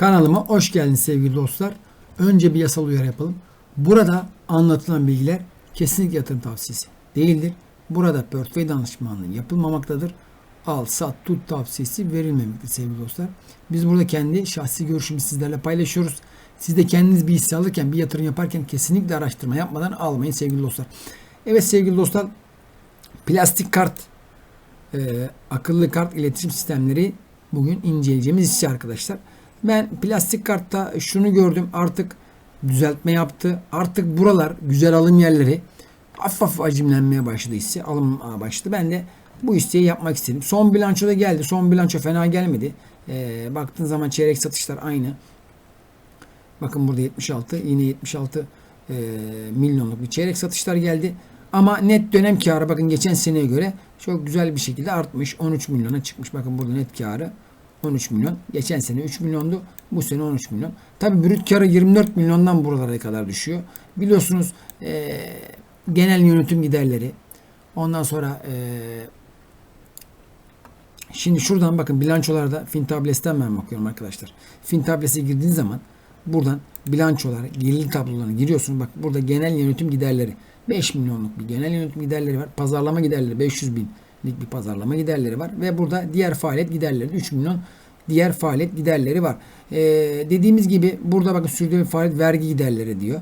Kanalıma hoş geldiniz sevgili dostlar. Önce bir yasal uyarı yapalım. Burada anlatılan bilgiler kesinlikle yatırım tavsiyesi değildir. Burada portföy danışmanlığı yapılmamaktadır. Al, sat, tut tavsiyesi verilmemektedir sevgili dostlar. Biz burada kendi şahsi görüşümüzü sizlerle paylaşıyoruz. Siz de kendiniz bir hisse alırken, bir yatırım yaparken kesinlikle araştırma yapmadan almayın sevgili dostlar. Evet sevgili dostlar, plastik kart, e, akıllı kart iletişim sistemleri bugün inceleyeceğimiz hisse arkadaşlar. Ben plastik kartta şunu gördüm artık düzeltme yaptı. Artık buralar güzel alım yerleri hafif hafif acimlenmeye başladı hisse. Alım başladı. Ben de bu hisseyi yapmak istedim. Son bilanço da geldi. Son bilanço fena gelmedi. E, baktığın zaman çeyrek satışlar aynı. Bakın burada 76 yine 76 e, milyonluk bir çeyrek satışlar geldi. Ama net dönem karı bakın geçen seneye göre çok güzel bir şekilde artmış. 13 milyona çıkmış. Bakın burada net karı 13 milyon. Geçen sene 3 milyondu. Bu sene 13 milyon. Tabi brüt karı 24 milyondan buralara kadar düşüyor. Biliyorsunuz e, genel yönetim giderleri. Ondan sonra e, şimdi şuradan bakın bilançolarda Fintables'ten ben bakıyorum arkadaşlar. Fintables'e girdiğin zaman buradan bilançolar, gelir tablolarına giriyorsun. Bak burada genel yönetim giderleri. 5 milyonluk bir genel yönetim giderleri var. Pazarlama giderleri 500 binlik bir pazarlama giderleri var. Ve burada diğer faaliyet giderleri 3 milyon diğer faaliyet giderleri var. Ee, dediğimiz gibi burada bakın sürdürülebilir faaliyet vergi giderleri diyor.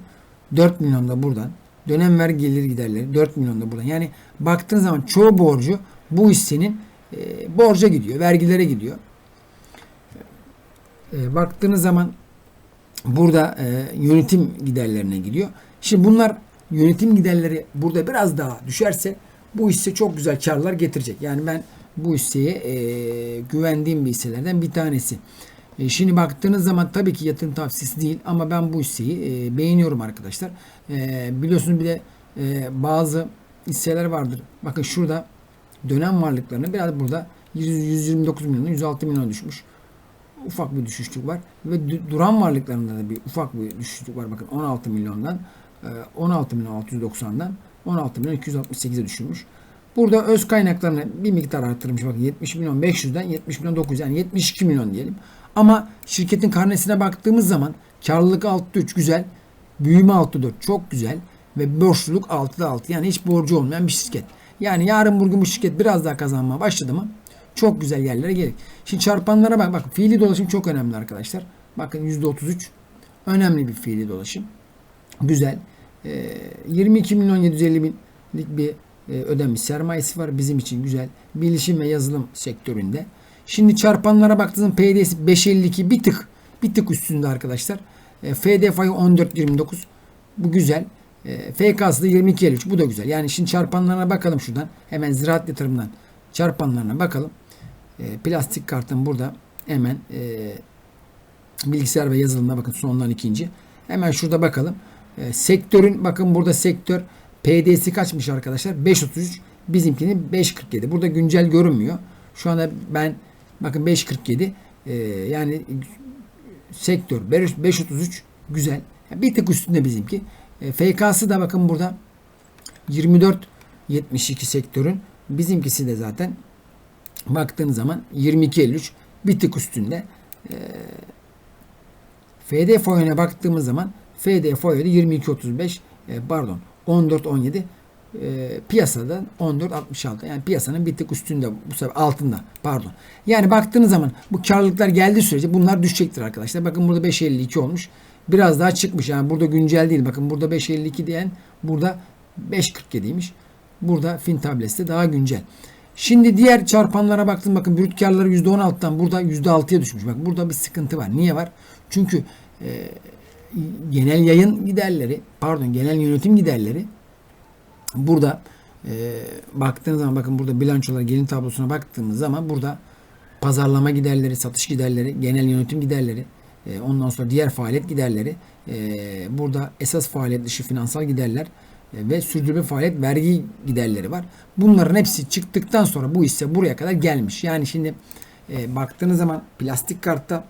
4 milyon da buradan. Dönem vergi geliri giderleri 4 milyon da buradan. Yani baktığın zaman çoğu borcu bu hissenin e, borca gidiyor. Vergilere gidiyor. E, baktığınız zaman burada e, yönetim giderlerine gidiyor. Şimdi bunlar yönetim giderleri burada biraz daha düşerse bu hisse çok güzel karlar getirecek. Yani ben bu hisseye e, güvendiğim bir hisselerden bir tanesi. E, şimdi baktığınız zaman tabii ki yatırım tavsiyesi değil ama ben bu hisseyi e, beğeniyorum arkadaşlar. E, biliyorsunuz bir de e, bazı hisseler vardır. Bakın şurada dönem varlıklarını biraz burada 129 milyon 106 milyon düşmüş. Ufak bir düşüşlük var. Ve duran varlıklarında da bir ufak bir düşüşlük var. Bakın 16 milyondan 16 e, milyon 690'dan 16 milyon 268'e düşürmüş. Burada öz kaynaklarını bir miktar arttırmış. Bakın 70 milyon 500'den 70 milyon 900 yani 72 milyon diyelim. Ama şirketin karnesine baktığımız zaman karlılık 6'da 3 güzel. Büyüme 6'da 4 çok güzel. Ve borçluluk 6'da 6 yani hiç borcu olmayan bir şirket. Yani yarın bugün bu şirket biraz daha kazanmaya başladı mı çok güzel yerlere gelir. Şimdi çarpanlara bak. Bak fiili dolaşım çok önemli arkadaşlar. Bakın %33 önemli bir fiili dolaşım. Güzel. E, 22 milyon 750 binlik bir e, ödenmiş sermayesi var. Bizim için güzel. Bilişim ve yazılım sektöründe. Şimdi çarpanlara baktığınız PD'si 5.52 bir tık bir tık üstünde arkadaşlar. E, FD fayı 14.29. Bu güzel. E, FK'sı da 22.53. Bu da güzel. Yani şimdi çarpanlarına bakalım şuradan. Hemen ziraat yatırımdan çarpanlarına bakalım. Plastik kartın burada hemen bilgisayar ve yazılımda bakın sondan ikinci. Hemen şurada bakalım. Sektörün bakın burada sektör PD'si kaçmış arkadaşlar? 5.33. Bizimkinin 5.47. Burada güncel görünmüyor. Şu anda ben bakın 5.47 e, yani sektör 5.33 güzel. Bir tık üstünde bizimki. E, FK'sı da bakın burada 24.72 sektörün. Bizimkisi de zaten baktığın zaman 22.53 bir tık üstünde. E, FD foyuna baktığımız zaman FD foyada 22.35 e, pardon 14.17 e, piyasada 14.66 yani piyasanın bir tık üstünde bu sefer altında pardon. Yani baktığınız zaman bu karlılıklar geldiği sürece bunlar düşecektir arkadaşlar. Bakın burada 5.52 olmuş. Biraz daha çıkmış. Yani burada güncel değil. Bakın burada 5.52 diyen burada 5.47'ymiş. Burada fin tablesi daha güncel. Şimdi diğer çarpanlara baktım bakın brüt karları %16'dan burada %6'ya düşmüş. Bak burada bir sıkıntı var. Niye var? Çünkü e, genel yayın giderleri pardon genel yönetim giderleri burada e, baktığınız zaman bakın burada bilançolar gelin tablosuna baktığımız zaman burada pazarlama giderleri, satış giderleri, genel yönetim giderleri, e, ondan sonra diğer faaliyet giderleri, e, burada esas faaliyet dışı finansal giderler e, ve sürdürme faaliyet vergi giderleri var. Bunların hepsi çıktıktan sonra bu hisse buraya kadar gelmiş. Yani şimdi e, baktığınız zaman plastik kartta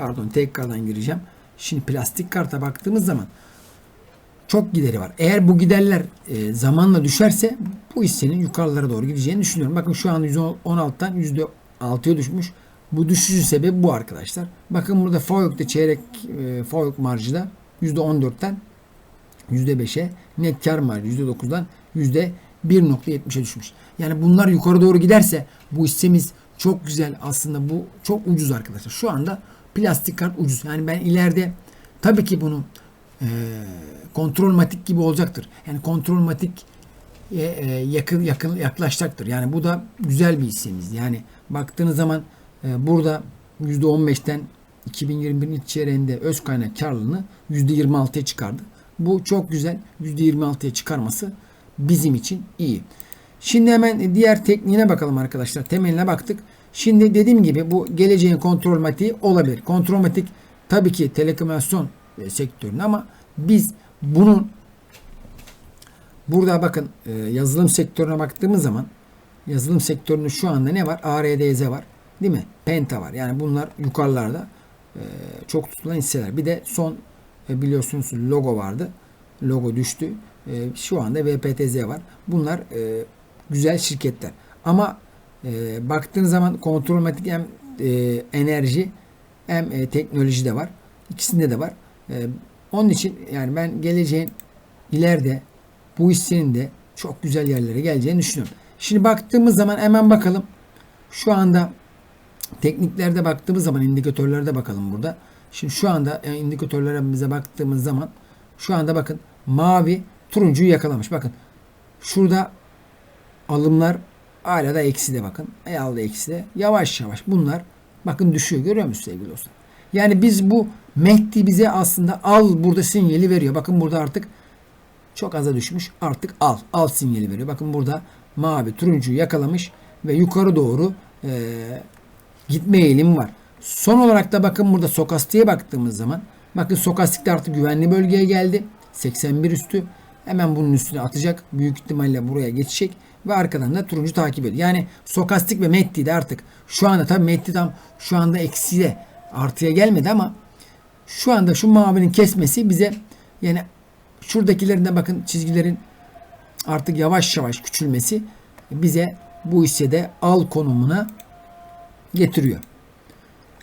pardon tekrardan gireceğim. Şimdi plastik karta baktığımız zaman çok gideri var. Eğer bu giderler e, zamanla düşerse bu hissenin yukarılara doğru gideceğini düşünüyorum. Bakın şu an %16'dan %6'ya düşmüş. Bu düşüşün sebebi bu arkadaşlar. Bakın burada FOIOK'ta çeyrek e, FOIOK marjı da %14'ten %5'e net kar marjı %9'dan %1.70'e düşmüş. Yani bunlar yukarı doğru giderse bu hissemiz çok güzel aslında bu çok ucuz arkadaşlar. Şu anda plastik kart ucuz. Yani ben ileride tabii ki bunu e, kontrol matik gibi olacaktır. Yani kontrol matik e, e, yakın yakın yaklaşacaktır. Yani bu da güzel bir hissemiz. Yani baktığınız zaman e, burada %15'ten 2021'in ilk çeyreğinde öz kaynak karlılığını %26'ya çıkardı. Bu çok güzel. %26'ya çıkarması bizim için iyi. Şimdi hemen diğer tekniğine bakalım arkadaşlar. Temeline baktık. Şimdi dediğim gibi bu geleceğin kontrol matiği olabilir. Kontrol matik tabii ki telekomünikasyon e, sektöründe ama biz bunun burada bakın e, yazılım sektörüne baktığımız zaman yazılım sektöründe şu anda ne var? ARDZ var. Değil mi? Penta var. Yani bunlar yukarılarda e, çok tutulan hisseler. Bir de son biliyorsunuz logo vardı. Logo düştü. Şu anda VPTZ var. Bunlar güzel şirketler. Ama e, baktığınız zaman kontrolmatik hem e, enerji hem e, teknoloji de var. İkisinde de var. E, onun için yani ben geleceğin ileride bu hissenin de çok güzel yerlere geleceğini düşünüyorum. Şimdi baktığımız zaman hemen bakalım. Şu anda tekniklerde baktığımız zaman indikatörlerde bakalım burada. Şimdi şu anda e, indikatörlerimize baktığımız zaman şu anda bakın mavi turuncuyu yakalamış. Bakın şurada alımlar hala da eksi de bakın. Hala eksi de. Yavaş yavaş bunlar bakın düşüyor. Görüyor musunuz sevgili dostlar? Yani biz bu Mehdi bize aslında al burada sinyali veriyor. Bakın burada artık çok aza düşmüş. Artık al. Al sinyali veriyor. Bakın burada mavi turuncuyu yakalamış ve yukarı doğru e, gitme eğilimi var. Son olarak da bakın burada Sokastik'e baktığımız zaman bakın Sokastik de artık güvenli bölgeye geldi. 81 üstü. Hemen bunun üstüne atacak. Büyük ihtimalle buraya geçecek. Ve arkadan da turuncu takip ediyor. Yani Sokastik ve Metti de artık şu anda tabii Metti tam şu anda eksiye artıya gelmedi ama şu anda şu mavinin kesmesi bize yani şuradakilerinde bakın çizgilerin artık yavaş yavaş küçülmesi bize bu hissede al konumuna getiriyor.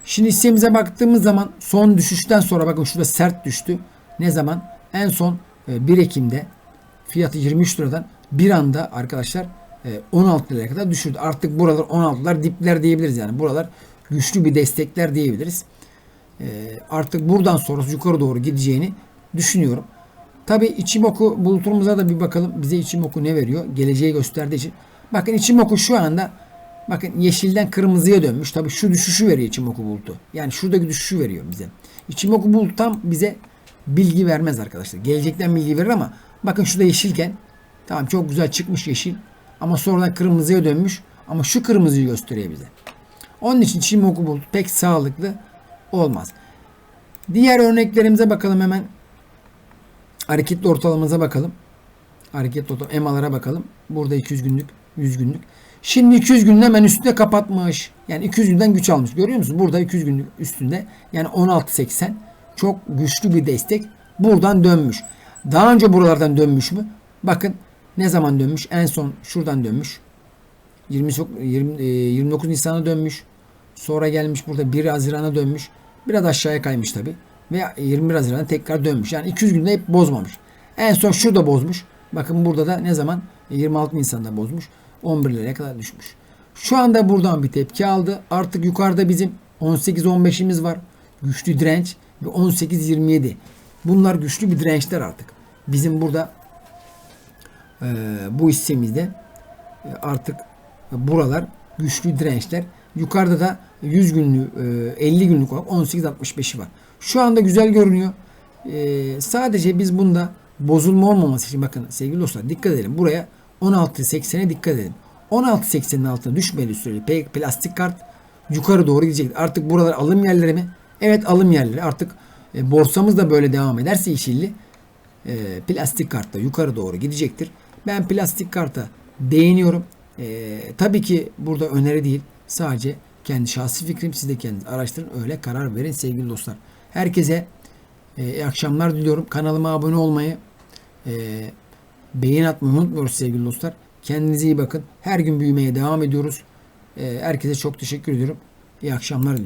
Şimdi hissemize baktığımız zaman son düşüşten sonra bakın şurada sert düştü. Ne zaman? En son 1 Ekim'de fiyatı 23 liradan bir anda arkadaşlar 16 liraya kadar düşürdü. Artık buralar 16'lar dipler diyebiliriz yani. Buralar güçlü bir destekler diyebiliriz. Artık buradan sonra yukarı doğru gideceğini düşünüyorum. Tabi Ichimoku bulutumuza da bir bakalım. Bize Ichimoku ne veriyor? Geleceği gösterdiği için. Bakın Ichimoku şu anda bakın yeşilden kırmızıya dönmüş. Tabi şu düşüşü veriyor Ichimoku bulutu. Yani şuradaki düşüşü veriyor bize. Ichimoku bulut tam bize bilgi vermez arkadaşlar. Gelecekten bilgi verir ama bakın şurada yeşilken tamam çok güzel çıkmış yeşil ama sonradan kırmızıya dönmüş ama şu kırmızıyı gösteriyor bize. Onun için Ichimoku bulut pek sağlıklı olmaz. Diğer örneklerimize bakalım hemen. Hareketli ortalamamıza bakalım. Hareketli ortalama EMA'lara bakalım. Burada 200 günlük, 100 günlük. Şimdi 200 günün hemen üstünde kapatmış. Yani 200 günden güç almış. Görüyor musunuz? Burada 200 günlük üstünde. Yani 16.80 çok güçlü bir destek. Buradan dönmüş. Daha önce buralardan dönmüş mü? Bakın ne zaman dönmüş? En son şuradan dönmüş. 20, 20 29 Nisan'a dönmüş. Sonra gelmiş burada 1 Haziran'a dönmüş. Biraz aşağıya kaymış tabi. Ve 21 Haziran'a tekrar dönmüş. Yani 200 günde hep bozmamış. En son şurada bozmuş. Bakın burada da ne zaman? 26 Nisan'da bozmuş. 11 liraya kadar düşmüş. Şu anda buradan bir tepki aldı. Artık yukarıda bizim 18-15'imiz var. Güçlü direnç ve 18-27. Bunlar güçlü bir dirençler artık. Bizim burada e, bu hissemizde e, artık buralar güçlü dirençler. Yukarıda da 100 günlük, e, 50 günlük olarak 18-65'i var. Şu anda güzel görünüyor. E, sadece biz bunda bozulma olmaması için bakın sevgili dostlar dikkat edelim. Buraya 16.80'e dikkat edelim. 16.80'in altına düşmediği sürece plastik kart yukarı doğru gidecek. Artık buralar alım yerleri mi? Evet alım yerleri. Artık e, borsamız da böyle devam ederse yeşilli e, plastik kartta yukarı doğru gidecektir. Ben plastik karta beğeniyorum. E, tabii ki burada öneri değil. Sadece kendi şahsi fikrim. Siz de kendiniz araştırın. Öyle karar verin sevgili dostlar. Herkese e, iyi akşamlar diliyorum. Kanalıma abone olmayı, e, beğen atmayı unutmuyoruz sevgili dostlar. Kendinize iyi bakın. Her gün büyümeye devam ediyoruz. E, herkese çok teşekkür ediyorum. İyi akşamlar diliyorum.